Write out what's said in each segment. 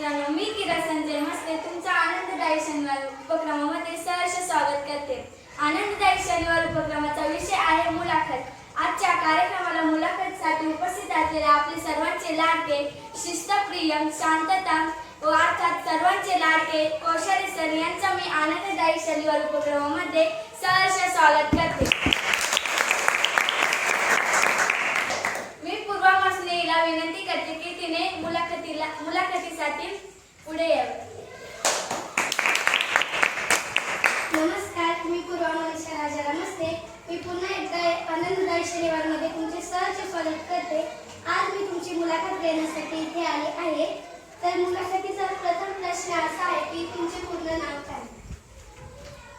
मित्रांनो मी किरा संजय मस्ते तुमचा आनंददायी शनिवार उपक्रमामध्ये सहर्ष स्वागत करते. आनंददायी शनिवार उपक्रमाचा विषय आहे मुलाखत. आजच्या कार्यक्रमाला मुलाखतीसाठी उपस्थित असलेले आपले सर्वांचे लाडके शिस्तप्रिय शांतता व अर्थात सर्वांचे लाडके कौशल्य सर यांचा मी आनंददायी शनिवार उपक्रमामध्ये सहर्ष स्वागत करते मी पूर्वा मसनेला विनंती करते की तिने मुलाखतीला मुलाखतीसाठी पुढे यावे नमस्कार मी पूर्वा मनीषा राजा. नमस्ते. मी पुन्हा एकदा आनंददायी शनिवारमध्ये तुमचे सहर्ष स्वागत करते. आज मी तुमची मुलाखत घेण्यासाठी इथे आले आहे. तर मुलाखतीचा प्रथम प्रश्न असा आहे की तुमचे पूर्ण नाव काय?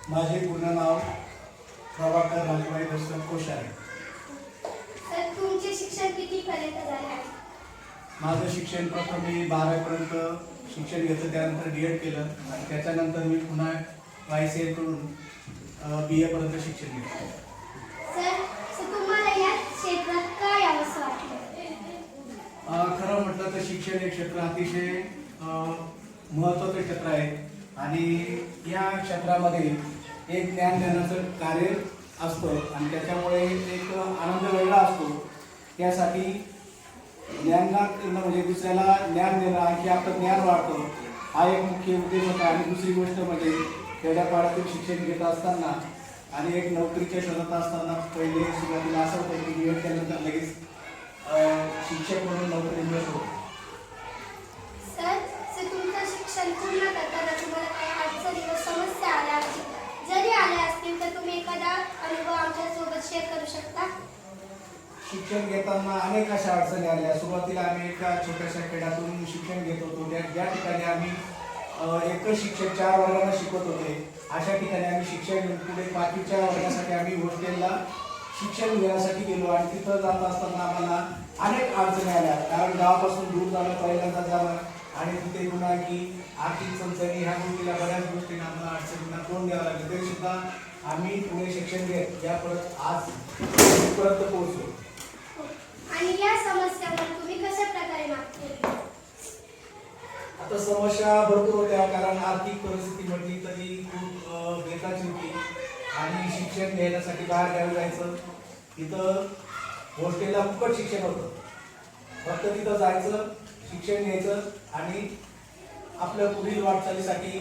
माझे पूर्ण नाव प्रभाकर राजबाई दशरथ कोश्यारी. तर तुमचे शिक्षण कितीपर्यंत झाले? आहे माझं शिक्षण प्रथम मी बारावीपर्यंत शिक्षण घेतलं त्यानंतर डी एड केलं. आणि त्याच्यानंतर मी पुन्हा वाय सी एकडून बी एपर्यंत शिक्षण घेतलं. खरं म्हटलं तर शिक्षण हे क्षेत्र अतिशय अं, महत्त्वाचं क्षेत्र आहे. आणि या क्षेत्रामध्ये एक ज्ञान देण्याचं कार्य असतं आणि त्याच्यामुळे एक आनंद वेगळा असतो. त्यासाठी ज्ञानदान करणं म्हणजे दुसऱ्याला ज्ञान देणं आणखी आपलं ज्ञान वाढतं हा एक मुख्य उद्देश होता. आणि दुसरी गोष्ट म्हणजे खेड्यापाड्यातील शिक्षण घेत असताना आणि एक नोकरीच्या शोधात असताना पहिले सुरुवातीला असं होतं की बी एड केल्यानंतर लगेच शिक्षक म्हणून नोकरी मिळत होती सर सर तुमचं शिक्षण पूर्ण करताना तुम्हाला काही अडचणी व समस्या आल्या असतील जरी आल्या असतील तर तुम्ही एखादा अनुभव आमच्यासोबत शेअर करू शकता शिक्षण घेताना अनेक अशा अडचणी आल्या. सुरुवातीला आम्ही एका छोट्याशा खेड्यातून शिक्षण घेत होतो. त्या ज्या ठिकाणी आम्ही एकच शिक्षक चार वर्गांना शिकवत होते अशा ठिकाणी आम्ही शिक्षण पुढे बाकीच्या वर्गासाठी आम्ही हॉस्टेलला शिक्षण घेण्यासाठी गेलो. आणि तिथं जात असताना आम्हाला अनेक अडचणी आल्या. कारण गावापासून दूर जाणं पहिल्यांदा जाणं आणि तिथे पुन्हा की आर्थिक चणचणी ह्या गोष्टीला बऱ्याच गोष्टींना आम्हाला अडचणींना तोंड द्यावं लागलं. तरी सुद्धा आम्ही पुढे शिक्षण घेत या परत आज इथपर्यंत पोहोचलो. आणि या तुम्ही कशा प्रकारे मात केली? आता समस्या भरपूर होत्या कारण आर्थिक परिस्थिती म्हटली तरी खूप बेताची होती. आणि शिक्षण घेण्यासाठी बाहेर गावी जायचं. तिथं हॉस्टेलला फुकट शिक्षण होतं. फक्त तिथं जायचं शिक्षण घ्यायचं आणि आपल्या पुढील वाटचालीसाठी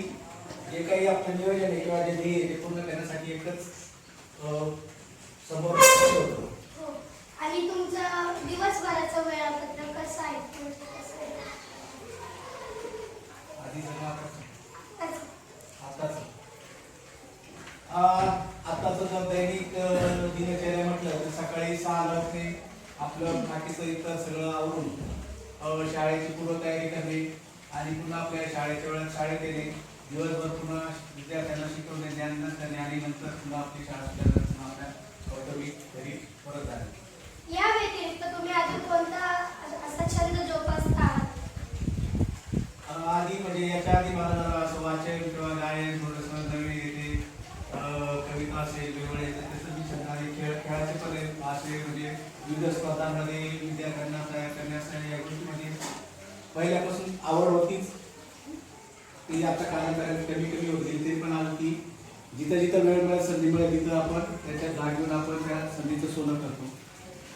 जे काही आपलं नियोजन आहे किंवा जे ध्येय ते पूर्ण करण्यासाठी एकच समोर होतं. दिवसभराचं वेळापत्रक कसं? आताच. जर दैनिक दिनचर्या म्हटलं तर सकाळी सहाला उठणे आपलं बाकीचं इतर सगळं आवरून शाळेची पूर्वतयारी करणे आणि पुन्हा आपल्या शाळेच्या वेळात शाळेत येणे. दिवसभर पुन्हा विद्यार्थ्यांना शिकवणे ज्ञान करणे आणि नंतर पुन्हा आपली शाळा आपल्या घरी परत जाणे. आधी म्हणजे याच्या आधी मला जरा असं वाचन किंवा गायन थोडंसं नवीन येते कविता असेल वेगवेगळे येते तसं मी छंद खेळ खेळाचे पण असे म्हणजे विविध स्पर्धांमध्ये विद्यार्थ्यांना तयार करण्यासाठी या गोष्टीमध्ये पहिल्यापासून आवड होतीच. ती आता कालांतराने कमी कमी होती ते पण आज ती जिथं जिथं वेळ मिळेल संधी मिळेल तिथं आपण त्याच्यात भाग घेऊन आपण त्या संधीचं सोनं करतो.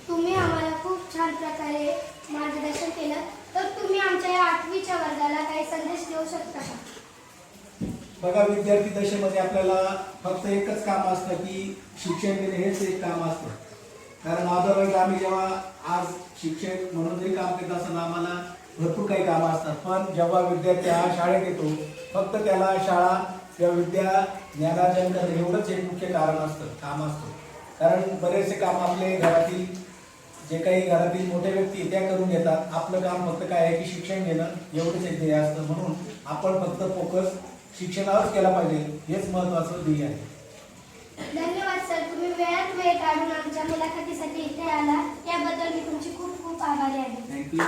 तुम्ही आम्हाला छान प्रकारे मार्गदर्शन केलं तर तुम्ही आमच्या या आठवीच्या वर्गाला काही संदेश देऊ शकता का? बघा विद्यार्थी दशेमध्ये आपल्याला फक्त एकच काम असतं की शिक्षण देणे हेच एक काम असतं. कारण अदरवाईज आम्ही जेव्हा आज शिक्षक म्हणून जरी काम करत असताना आम्हाला भरपूर काही कामं असतात. पण जेव्हा विद्यार्थी हा शाळेत येतो फक्त त्याला शाळा किंवा विद्या ज्ञानार्जन करणे एवढंच एक मुख्य कारण असतं काम असतं. कारण बरेचसे काम आपले घरातील जे काही घरातील मोठे व्यक्ती आहेत, त्या करून घेतात. आपलं काम फक्त काय आहे की शिक्षण घेणं एवढंच एक ध्येय असतं. म्हणून आपण फक्त फोकस शिक्षणावरच केला पाहिजे. हेच महत्वाचं ध्येय आहे. धन्यवाद सर. तुम्ही वेळात वेळ काढून आमच्या मुलाखतीसाठी इथे आला याबद्दल मी तुमची खूप खूप आभारी आहे. थँक्यू